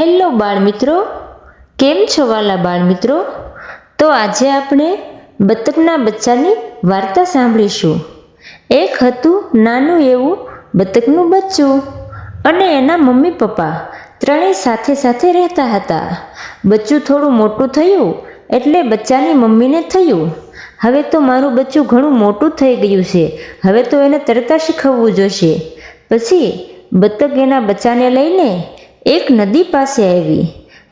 Hello બાળમિત્રો, કેમ છો વાલા બાળમિત્રો? તો આજે આપણે બતકના બચ્ચાની વાર્તા સાંભળીશું. એક હતું નાનું એવું બતકનું બચ્ચું અને એના મમ્મી પપ્પા ત્રણેય સાથે સાથે રહેતા હતા. બચ્ચું થોડું મોટું થયું એટલે બચ્ચાની મમ્મીને થયું. હવે તો મારું બચ્ચું ઘણું મોટું થઈ ગયું છે. હવે તો એને તરતા શીખવવું જોશે. પછી બતક એના બચ્ચાને લઈને એક નદી પાસે આવી.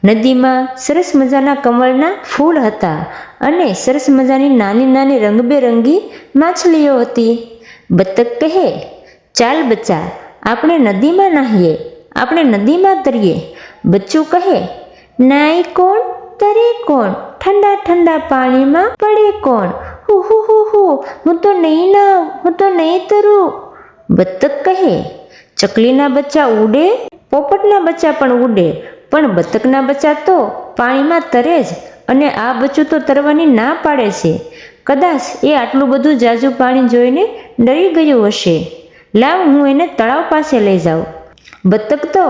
નદીમાં સરસ મજાના કમળના ફૂલ હતા અને સરસ મજાની નાની નાની રંગબેરંગી માછલીઓ હતી. બતક કહે, ચાલ બચ્ચા, આપણે નદીમાં નાહીએ, આપણે નદીમાં તરીએ. બચ્ચું કહે નાય કોણ, તરે કોણ, ઠંડા ઠંડા પાણીમાં પડે કોણ? હુ હુ હુ હુ, હું તો નહીં નાવ, હું તો નહીં તરું. બતક કહે, ચકલીના બચ્ચા ઉડે પોપટના બચ્ચા પણ ઉડે, પણ બતકના બચ્ચા તો પાણીમાં તરે જ અને આ બચ્ચું તો તરવાની ના પાડે છે. કદાચ એ આટલું બધું જાજુ પાણી જોઈને ડરી ગયું હશે. લાવ હું એને તળાવ પાસે લઈ જાઉં. બતક તો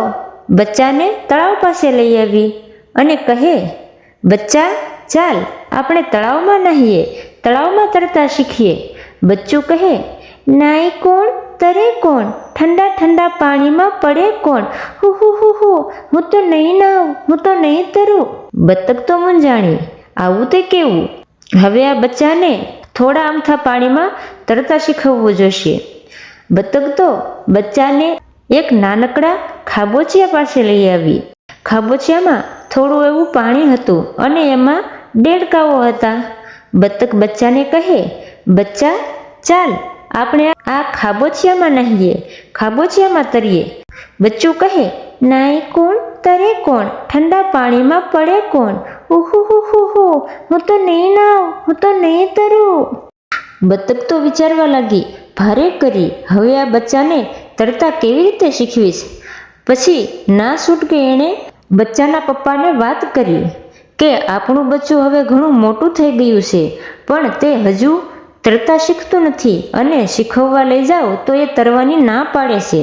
બચ્ચાને તળાવ પાસે લઈ આવી અને કહે, બચ્ચા, ચાલ, આપણે તળાવમાં નાહીએ, તળાવમાં તરતા શીખીએ. બચ્ચું કહે નાય કોણ, તરે કોણ, ઠંડા ઠંડા પાણીમાં પડે કોણ? હુ હુ હુ હુ, હું તો નહીં નાવ, હું તો નહીં તરું. બતક તો મૂંઝાણી આવું તે કેવું? હવે આ બચ્ચાને થોડા આમથા પાણીમાં તરતા શીખવવું જોશે. બતક તો બચ્ચાને એક નાનકડા ખાબોચિયા પાસે લઈ આવી. ખાબોચિયામાં થોડું એવું પાણી હતું અને એમાં દેડકાઓ હતા. બતક બચ્ચાને કહે, બચ્ચા, ચાલ. આપણે આ ખાબોચિયામાં નહીએ, ખાબોચિયામાં તરીએ. બચ્ચું કહે, નાય કોણ, તરે કોણ, ઠંડા પાણીમાં પડે કોણ? ઉહુ, હુ હુ હુ, હું તો નહીં નાવ, હું તો નહીં તરું. બતક તો વિચારવા લાગી, ભારે કરી, હવે આ બચ્ચાને તરતા કેવી રીતે શીખવીશ? પછી ના છૂટકે એણે બચ્ચાના પપ્પાને વાત કરી કે, આપણું બચ્ચું હવે ઘણું મોટું થઈ ગયું છે, પણ તે હજુ તરતા શીખતું નથી અને શીખવવા લઈ જાઓ તો એ તરવાની ના પાડે છે.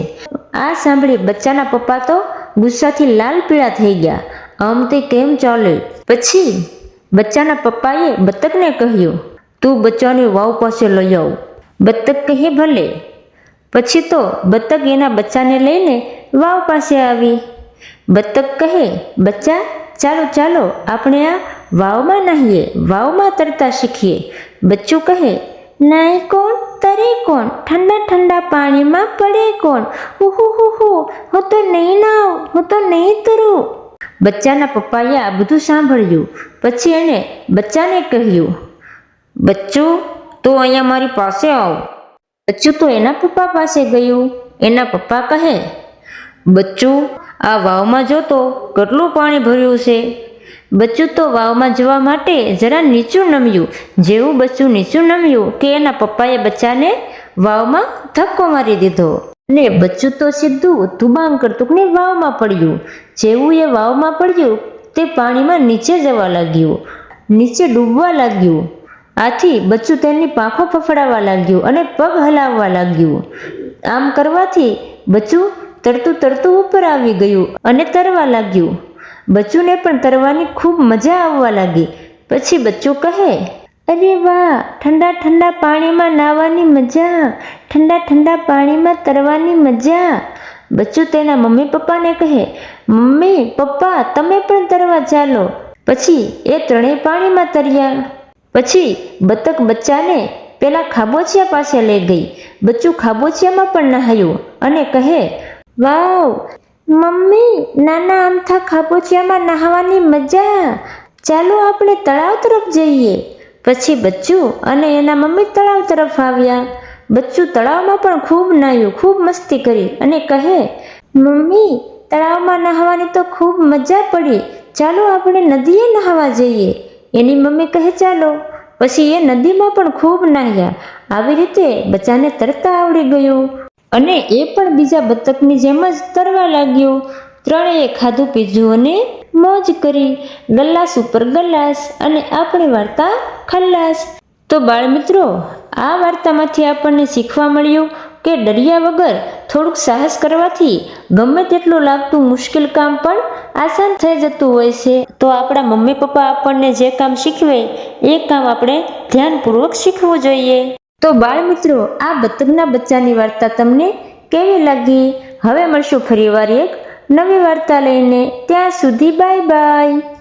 આ સાંભળી બચ્ચાના પપ્પા તો ગુસ્સાથી લાલ પીળા થઈ ગયા. આમ તે કેમ ચાલે? પછી બચ્ચાના પપ્પાએ બતકને કહ્યું, તું બચ્ચાની વાવ પાસે લઈ આવ. બતક કહે ભલે. પછી તો બતક એના બચ્ચાને લઈને વાવ પાસે આવી. બતક કહે, બચ્ચા, ચાલો ચાલો, આપણે આ વાવમાં નાહીએ, વાવમાં તરતા શીખીએ. બચ્ચું કહે નાય કોણ, તરે કોણ, ઠંડા ઠંડા પાણીમાં પડે કોણ? ઉહુ હુ તો નહીં નાવ, હું તો નહીં તરું. બચ્ચાના પપ્પાએ આ બધું સાંભળ્યું. પછી એણે બચ્ચાને કહ્યું, બચ્ચું, તું અહીંયા મારી પાસે આવ. બચ્ચું તો એના પપ્પા પાસે ગયું. એના પપ્પા કહે, બચ્ચું, આ વાવમાં જોતો કેટલું પાણી ભર્યું છે? બચ્ચું તો વાવમાં જવા માટે જરા નીચું નમ્યું, જેવું બચ્ચું નીચું નમ્યું કે એના પપ્પાએ બચ્ચાને વાવમાં ધક્કો મારી દીધો. ને બચ્ચું તો સીધું તુબાંગ કરતું ને વાવમાં પડ્યું. જેવું એ વાવમાં પડ્યું, તે પાણીમાં નીચે જવા લાગ્યું, નીચે ડૂબવા લાગ્યું. આથી બચ્ચું તેની પાંખો ફફડાવા લાગ્યું અને પગ હલાવવા લાગ્યું. આમ કરવાથી બચ્ચું તરતું તરતું ઉપર આવી ગયું અને તરવા લાગ્યું. બચ્ચુને પણ તરવાની ખૂબ મજા આવવા લાગી. પછી બચ્ચું કહે, અરે વાહ, ઠંડા ઠંડા પાણીમાં નાહવાની મજા. ઠંડા ઠંડા પાણીમાં તરવાની મજા. બચ્ચું તેના મમ્મી પપ્પાને કહે, મમ્મી, પપ્પા, તમે પણ તરવા ચાલો. પછી એ ત્રણેય પાણીમાં તર્યા. પછી બતક બચ્ચાને પેલા ખાબોચિયા પાસે લઈ ગઈ. બચ્ચું ખાબોચિયામાં પણ નહાયું અને કહે, વાવ મમ્મી, નાના આમથા ખાબોચિયામાં નહાવાની મજા. ચાલો આપણે તળાવ તરફ જઈએ. પછી બચ્ચું અને એના મમ્મી તળાવ તરફ આવ્યા. બચ્ચું તળાવમાં પણ ખૂબ નાહ્યું, ખૂબ મસ્તી કરી અને કહે, મમ્મી, તળાવમાં નહાવાની તો ખૂબ મજા પડી. ચાલો આપણે નદીએ નહાવા જઈએ. એની મમ્મી કહે, ચાલો. પછી એ નદીમાં પણ ખૂબ નાહ્યા. આવી રીતે બચ્ચાને તરતા આવડી ગયું. અને એ પણ બીજા બતકની જેમ જ તરવા લાગ્યો. ત્રણેય ખાધું પીધું અને મોજ કરી. ગલ્લાસ ઉપર ગલ્લાસ અને આપણી વાર્તા ખલ્લાસ. તો બાળમિત્રો, આ વાર્તામાંથી આપણને શીખવા મળ્યું કે ડર્યા વગર થોડુંક સાહસ કરવાથી ગમે તેટલું લાગતું મુશ્કેલ કામ પણ આસાન થઈ જતું હોય છે. તો આપણા મમ્મી પપ્પા આપણને જે કામ શીખવે, એ કામ આપણે ધ્યાનપૂર્વક શીખવું જોઈએ. તો બાળ મિત્રો આ બતકના બચ્ચાની વાર્તા તમને કેવી લાગી? હવે મળશું ફરીવાર એક નવી વાર્તા લઈને. ત્યાં સુધી બાય બાય.